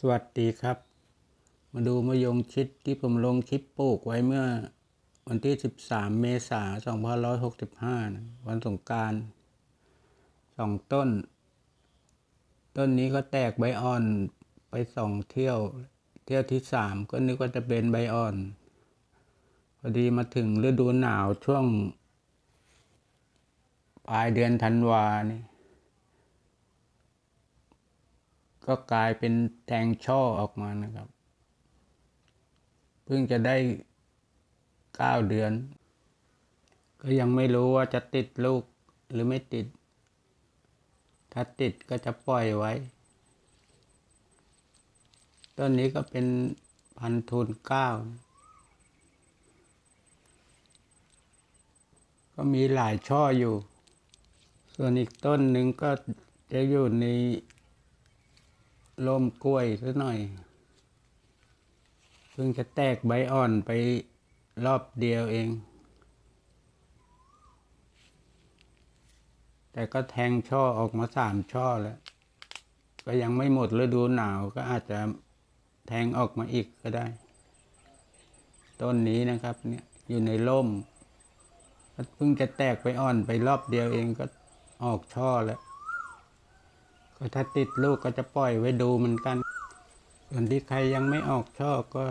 สวัสดีครับ มาดูมะยงชิดที่ผมลงคลิปปลูกไว้เมื่อวันที่ 13 เมษายน 2565นะวันสงการสองต้น ต้นนี้ก็แตกใบอ่อนไปสองเที่ยว เที่ยวที่สามก็นึกว่าจะเป็นใบอ่อน พอดีมาถึงฤดูหนาวช่วง ปลายเดือนธันวานี่ ก็กลายเป็นแทงช่อออกมานะครับ เพิ่งจะได้เก้าเดือน ก็ยังไม่รู้ว่าจะติดลูกหรือไม่ติด ถ้าติดก็จะปล่อยไว้ ต้นนี้ก็เป็นพันธุ์ทูนเก้าก็มีหลายช่ออยู่ ส่วนอีกต้นหนึ่งก็จะอยู่ใน ล่มกล้วยซะหน่อย เพิ่งจะแตกใบอ่อนไปรอบเดียวเอง แต่ก็แทงช่อออกมาสามช่อแล้ว ก็ยังไม่หมดฤดูหนาวก็อาจจะแทงออกมาอีกก็ได้ ต้นนี้นะครับเนี่ยอยู่ในร่มเพิ่งจะแตกไปอ่อนไปรอบเดียวเองก็ออกช่อแล้ว ก็ถ้าติดลูกก็จะปล่อยไว้ดูเหมือนกัน ส่วนที่ใครยังไม่ออกช่อก็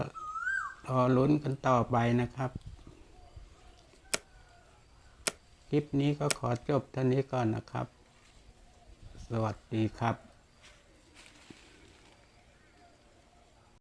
รอลุ้นกันต่อไปนะครับ คลิปนี้ก็ขอจบเท่านี้ก่อนนะครับ สวัสดีครับ